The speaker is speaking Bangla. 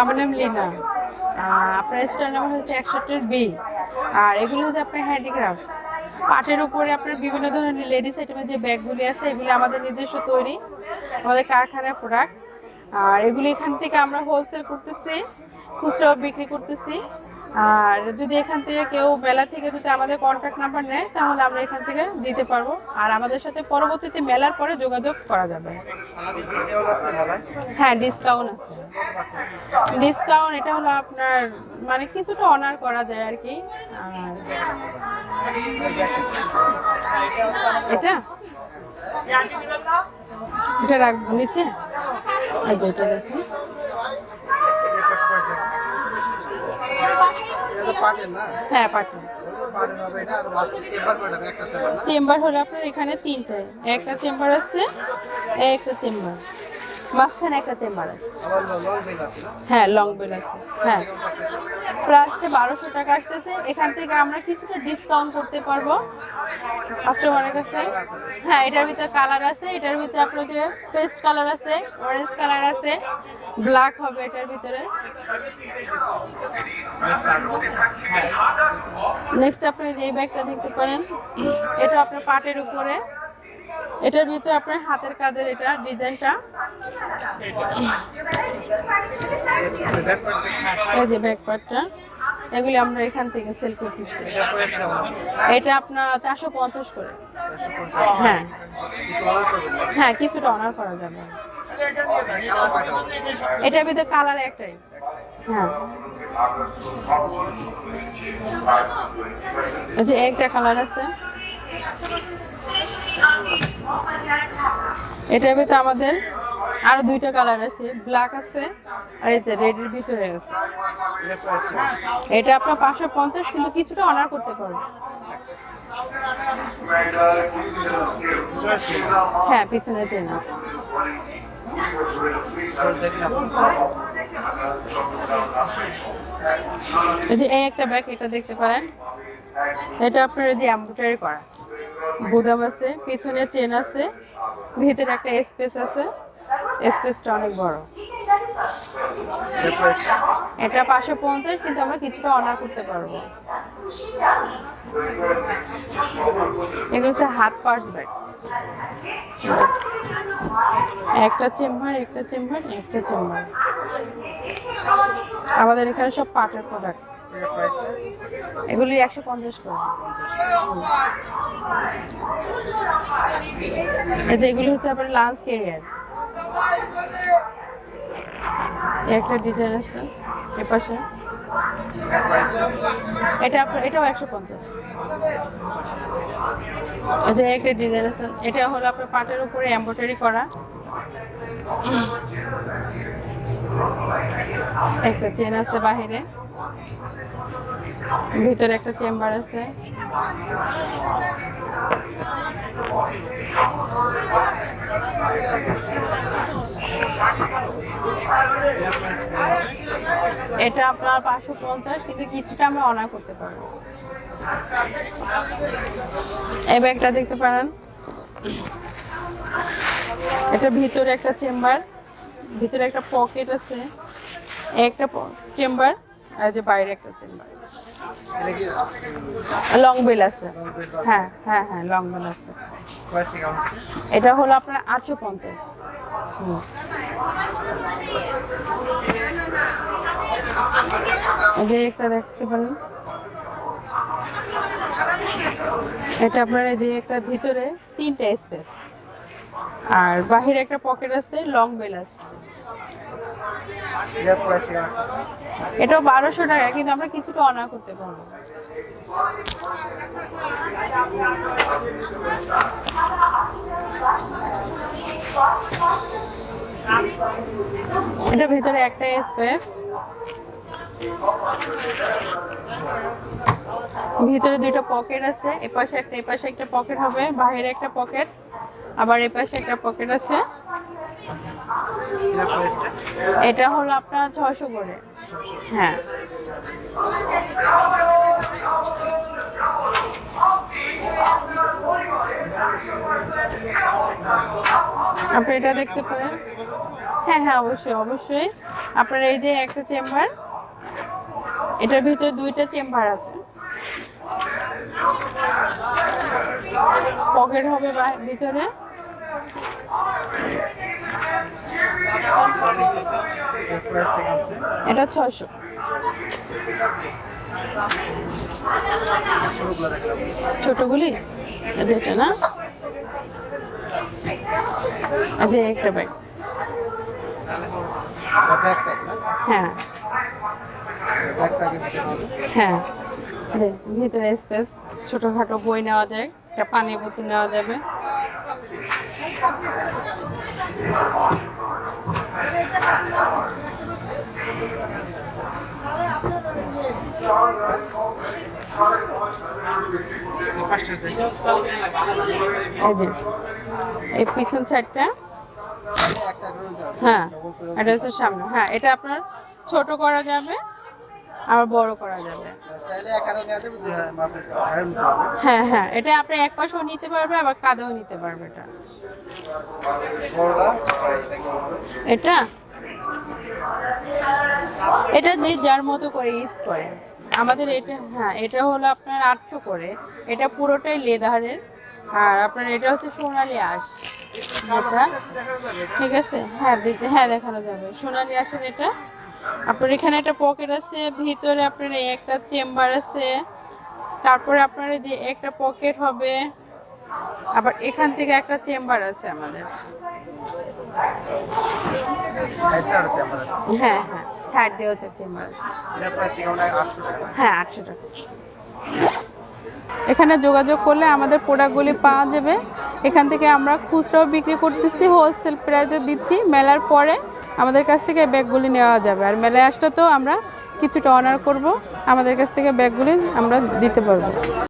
আমার নাম লিনা। আপনার স্টার নাম্বার হচ্ছে একষট্টির বি। আর এগুলো হচ্ছে আপনার হ্যান্ডিক্রাফটস পাটের উপরে আপনার বিভিন্ন ধরনের লেডিস আইটেমের যে ব্যাগগুলি আছে, এগুলি আমাদের নিজস্ব তৈরি, আমাদের কারখানার প্রোডাক্ট আর এগুলি এখান থেকে আমরা হোলসেল করতেছি খুচরাও বিক্রি করতেছি। আর যদি এখান থেকে কেউ মেলা থেকে যদি আমাদের কন্ট্যাক্ট নাম্বার নেয়, তাহলে আমরা এখান থেকে দিতে পারব। আর আমাদের সাথে পরবর্তীতে মেলার পরে যোগাযোগ করা যাবে। হ্যাঁ ডিসকাউন্ট আছে। ডিসকাউন্ট এটা হলো আপনার মানে কিছুটা অনার করা যায় আর কি। এটা? এটা রাখব, নিচে? যে এটা দেখুন। হ্যাঁ পাঠান চেম্বার হলো আপনার এখানে তিনটায় একটা চেম্বার আছে একটা চেম্বার। মাঝখানে একটা চেম্বার আছে। হ্যাঁ লং বেল আছে। হ্যাঁ। প্রাইসটা বারোশো টাকা আসতেছে। এখান থেকে আমরা কিছুটা ডিসকাউন্ট করতে পারব কাস্টমারের কাছে। হ্যাঁ এটার ভিতরে কালার আছে, এটার ভিতরে আপনার যে পেস্ট কালার আছে অরেঞ্জ কালার আছে ব্ল্যাক হবে এটার ভিতরে। নেক্সট আপনি যে ব্যাগটা দেখতে পারেন, এটা আপনার পাটের উপরে। এটার ভিতরে আপনার হাতের কাজের এটা ডিজাইনটা। এই যে ব্যাক পার্টটা এগুলি আমরা এখান থেকে সেল করতেছি। এটা আপনার চারশো পঞ্চাশ করে। হ্যাঁ। হ্যাঁ কিছুটা অনার করা যাবে। এটার ভিতরে কালার একটাই। হ্যাঁ। যে একটা কালার আছে। এটার ভিতরে আমাদের আরও দুইটা কালার আছে, ব্ল্যাক আছে আর এই যে রেডের ভিতরে আছে। এটা আপনার পাঁচশো পঞ্চাশ, কিন্তু কিছুটা অনার করতে পারবে হ্যাঁ পিছনে চেন আছে। এই যে এই একটা ব্যাগ এটা দেখতে পারেন। এটা আপনার যে এমব্রয়ডারি করা। বুদাম আছে, পিছনে চেন আছে, ভিতরে একটা স্পেস আছে। স্পেসটা অনেক বড়। এটা পাঁচশো পঞ্চাশ, কিন্তু আমরা কিছুটা অনার করতে পারব। এগুলো হচ্ছে হাত পার্স ব্যাগ একটা চেম্বার একটা চেম্বার একটা চেম্বার আমাদের এখানে সব পাটের প্রোডাক্ট এগুলি একশো পঞ্চাশ করে। এই যে এগুলো হচ্ছে আপনার লাঞ্চ কেরিয়ার একটা ডিজাইন আছে, এ পাশে। এটা এটাও একশো পঞ্চাশ। যে একটা ডিজাইন আছে, এটা হলো আপনার পাটের উপরে এমব্রয়ডারি করা। একটা চেন আছে বাহিরে। ভিতরে একটা চেম্বার আছে। এটা আপনার পাঁচশো পঞ্চাশ, কিন্তু কিছুটা আমরা অনার করতে পারব। এই ব্যাগটা দেখতে পারেন। এটা ভিতরে একটা চেম্বার, ভিতরে একটা পকেট আছে। একটা চেম্বার। আর যে বাইরে একটা চেম্বার লং বেল আছে। হ্যাঁ হ্যাঁ হ্যাঁ লং বেল আছে। এটা হলো আপনার আটশো পঞ্চাশ। যে একটা দেখতে পারেন। এটা আপনার এই যে একটা ভিতরে তিনটা স্পেস আর বাহিরে একটা পকেট আছে লং বেল আছে। এটাও বারোশো টাকা, কিন্তু আমরা কিছুটা অনার করতে পারব। এটা ভেতরে একটা স্পেস ভিতরে দুইটা পকেট আছে, এপাশে একটা এপাশে একটা পকেট হবে, বাইরে একটা পকেট আবার এপাশে একটা পকেট আছে। এটা হলো আপনার ছয়শো করে। হ্যাঁ। আপনি এটা দেখতে পারেন। হ্যাঁ হ্যাঁ অবশ্যই অবশ্যই। আপনার এই যে একটা চেম্বার এটার ভিতরে দুইটা চেম্বার আছে। পকেট হবে ভিতরে প্রাইসটা হচ্ছে এটা ছশো ছোটগুলি? যেটা না? যে একটা ব্যাগ হ্যাঁ। হ্যাঁ। ভিতরে স্পেস ছোটখাটো বই নেওয়া যায়, একটা পানির বোতল নেওয়া যাবে। যে পিছন সাইডটা। হ্যাঁ এটা সামনে। হ্যাঁ এটা আপনার ছোট করা যাবে, আবার বড় করা যাবে। হ্যাঁ হ্যাঁ এটা আপনি এক পাশেও নিতে পারবে, আবার কাদাও নিতে পারবে এটা। এটা? এটা যে যার মতো করে ইউজ করে আমাদের এটা হ্যাঁ এটা হলো আপনার আটশো করে। এটা পুরোটাই লেদারের। আর আপনার এটা হচ্ছে সোনালি আঁশ। যেটা ঠিক আছে? হ্যাঁ দিতে হ্যাঁ দেখানো যাবে। সোনালি আঁশের এটা। আপনার এখানে একটা পকেট আছে ভিতরে আপনার এই একটা চেম্বার আছে। তারপরে আপনার যে একটা পকেট হবে আবার এখান থেকে একটা চেম্বার আছে আমাদের। হ্যাঁ হ্যাঁ। ছাড় দিয়ে হচ্ছে হ্যাঁ আটশো টাকা। এখানে যোগাযোগ করলে আমাদের প্রোডাক্টগুলি পাওয়া যাবে। এখান থেকে আমরা খুচরাও বিক্রি করতেছি হোলসেল প্রাইসও দিচ্ছি। মেলার পরে আমাদের কাছ থেকে ব্যাগগুলি নেওয়া যাবে। আর মেলায় আসলে তো আমরা কিছুটা অনার করব। আমাদের কাছ থেকে ব্যাগগুলি আমরা দিতে পারব।